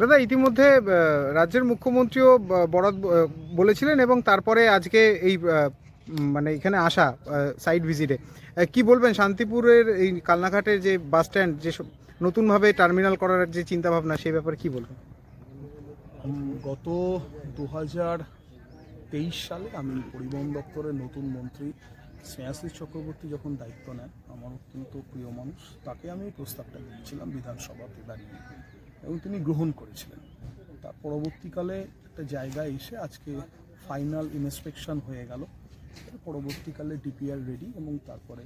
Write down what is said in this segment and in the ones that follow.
দাদা ইতিমধ্যে রাজ্যের মুখ্যমন্ত্রীও বরাদ বলেছিলেন এবং তারপরে আজকে এই মানে এখানে আসা সাইট ভিজিটে কি বলবেন? শান্তিপুরের এই কালনাঘাটের যে বাস স্ট্যান্ড যে নতুনভাবে টার্মিনাল করার যে চিন্তা ভাবনা সেই ব্যাপারে কি বলবেন? গত দু হাজার তেইশ সালে আমি পরিবহন দপ্তরের নতুন মন্ত্রী স্নেহাশিস চক্রবর্তী যখন দায়িত্ব নেন আমার অত্যন্ত প্রিয় মানুষ তাকে আমি প্রস্তাবটা দিয়েছিলাম বিধানসভাতে দাঁড়িয়ে। এবং তিনি গ্রহণ করেছিলেন। তার পরবর্তীকালে একটা জায়গায় এসে আজকে ফাইনাল ইন্সপেকশন হয়ে গেল। পরবর্তীকালে ডিপিআর রেডি এবং তারপরে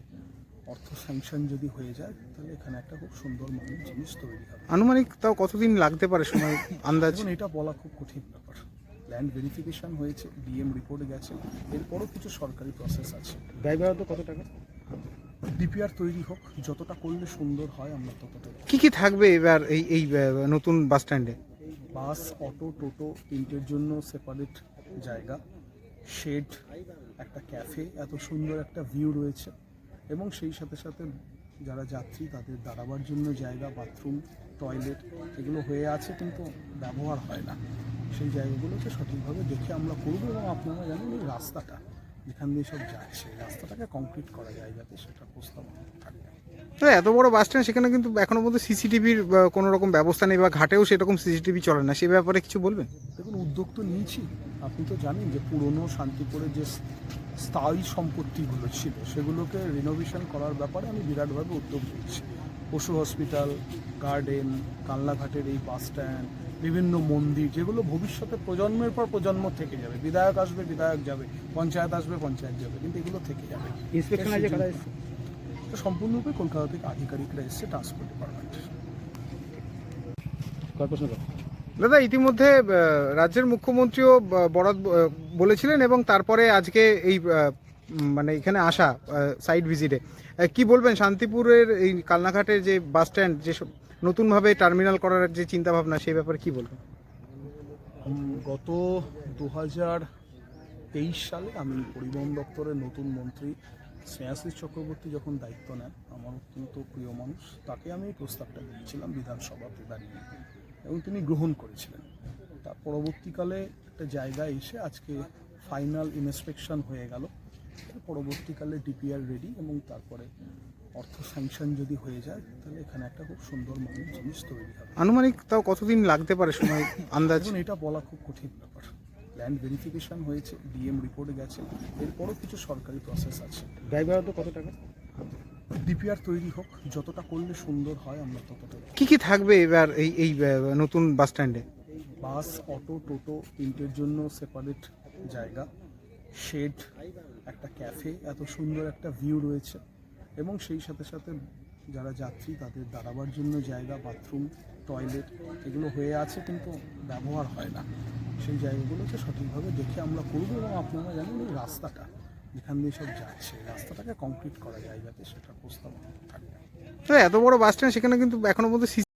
অর্থ স্যাংশন যদি হয়ে যায় তাহলে এখানে একটা খুব সুন্দর মানের জিনিস তৈরি হবে। আনুমানিক তাও কতদিন লাগতে পারে সময় আন্দাজ? এটা বলা খুব কঠিন ব্যাপার। ল্যান্ড ভেরিফিকেশন হয়েছে ডিএম রিপোর্ট গেছে এরপরও কিছু সরকারি প্রসেস আছে। ব্যয় কত টাকা? ডিপিআর তৈরি হোক যতটা করলে সুন্দর হয় আমরা ততটা কি কি থাকবে এবার এই এই নতুন বাস স্ট্যান্ডে? বাস অটো টোটো তিনটের জন্য সেপারেট জায়গা। শেড একটা ক্যাফে এত সুন্দর একটা ভিউ রয়েছে। এবং সেই সাথে সাথে যারা যাত্রী তাদের দাঁড়াবার জন্য জায়গা বাথরুম টয়লেট এগুলো হয়ে আছে কিন্তু ব্যবহার হয় না। সেই জায়গাগুলোকে সঠিকভাবে দেখে আমরা করব এবং আপনারা জানেন এই রাস্তাটা। যেখান দিয়ে সব যাচ্ছে রাস্তাটাকে কমপ্লিট করা যায় যাতে সেটা প্রস্তাব থাকে। দাদা, এত বড় বাস স্ট্যান্ড সেখানে কিন্তু এখনও পর্যন্ত সিসিটিভির কোনো রকম ব্যবস্থা নেই বা ঘাটেও সেরকম সিসিটিভি চলে না। সে ব্যাপারে কিছু বলবেন? দেখুন উদ্যোগ তো নিয়েছি। আপনি তো জানেন যে পুরনো শান্তিপুরের যে স্থায়ী সম্পত্তিগুলো ছিল সেগুলোকে রিনোভেশন করার ব্যাপারে আমি বিরাটভাবে উদ্যোগ নিয়েছি। পশু হসপিটাল গার্ডেন কালনাঘাটের এই বাস স্ট্যান্ড বিভিন্ন মন্দির যেগুলো ভবিষ্যতে প্রজন্মের পর প্রজন্ম থেকে যাবে। বিধায়ক আসবে বিধায়ক যাবে পঞ্চায়েত আসবে পঞ্চায়েত যাবে কিন্তু এগুলো থেকে যাবে। সম্পূর্ণরূপে কলকাতা থেকে আধিকারিকরা এসছে ট্রান্সপোর্ট ডিপার্টমেন্ট দাদা ইতিমধ্যে রাজ্যের মুখ্যমন্ত্রীও বরাদ বলেছিলেন এবং তারপরে আজকে এই মানে এখানে আসা সাইট ভিজিটে কি বলবেন? শান্তিপুরের এই কালনাঘাটের যে বাস স্ট্যান্ড যে সব নতুনভাবে টার্মিনাল করার যে চিন্তা ভাবনা সেই ব্যাপারে কি বলবেন? গত দু তেইশ সালে আমি পরিবহন দপ্তরের নতুন মন্ত্রী স্নেহাশিস চক্রবর্তী যখন দায়িত্ব নেন, আমার অত্যন্ত প্রিয় মানুষ, তাকে আমি এই প্রস্তাবটা দিয়েছিলাম বিধানসভাতে দাঁড়িয়ে এবং তিনি গ্রহণ করেছিলেন। তার পরবর্তীকালে একটা জায়গায় এসে আজকে ফাইনাল ইন্সপেকশন হয়ে গেল। পরবর্তীকালে ডিপিআর রেডি এবং তারপরে অর্থ স্যাংশন যদি হয়ে যায় তাহলে এখানে একটা খুব সুন্দর মানের জিনিস তৈরি হবে। আনুমানিক তাও কতদিন লাগতে পারে সময় আন্দাজ? এটা বলা খুব কঠিন ব্যাপার। ল্যান্ড ভেরিফিকেশন হয়েছে ডিএম রিপোর্ট গেছে এরপরও কিছু সরকারি প্রসেস আছে। ব্যয় তো কত টাকা? ডিপিআর তৈরি হোক যতটা করলে সুন্দর হয় আমরা ততটা কি কি থাকবে এবার এই এই নতুন বাস স্ট্যান্ডে বাস অটো টোটো তিনটের জন্য সেপারেট জায়গা। শেড একটা ক্যাফে এত সুন্দর একটা ভিউ রয়েছে। এবং সেই সাথে সাথে যারা যাত্রী তাদের দাঁড়াবার জন্য জায়গা বাথরুম টয়লেট এগুলো হয়ে আছে কিন্তু ব্যবহার হয় না। সেই জায়গাগুলোকে সঠিকভাবে দেখে আমরা করব এবং আপনারা জানেন ওই রাস্তাটা যেখান দিয়ে সব যাচ্ছে রাস্তাটাকে কমপ্লিট করা যায় যাতে সেটা প্রস্তাব থাকে দাদা, এত বড় বাস স্ট্যান্ড সেখানে কিন্তু এখনও পর্যন্ত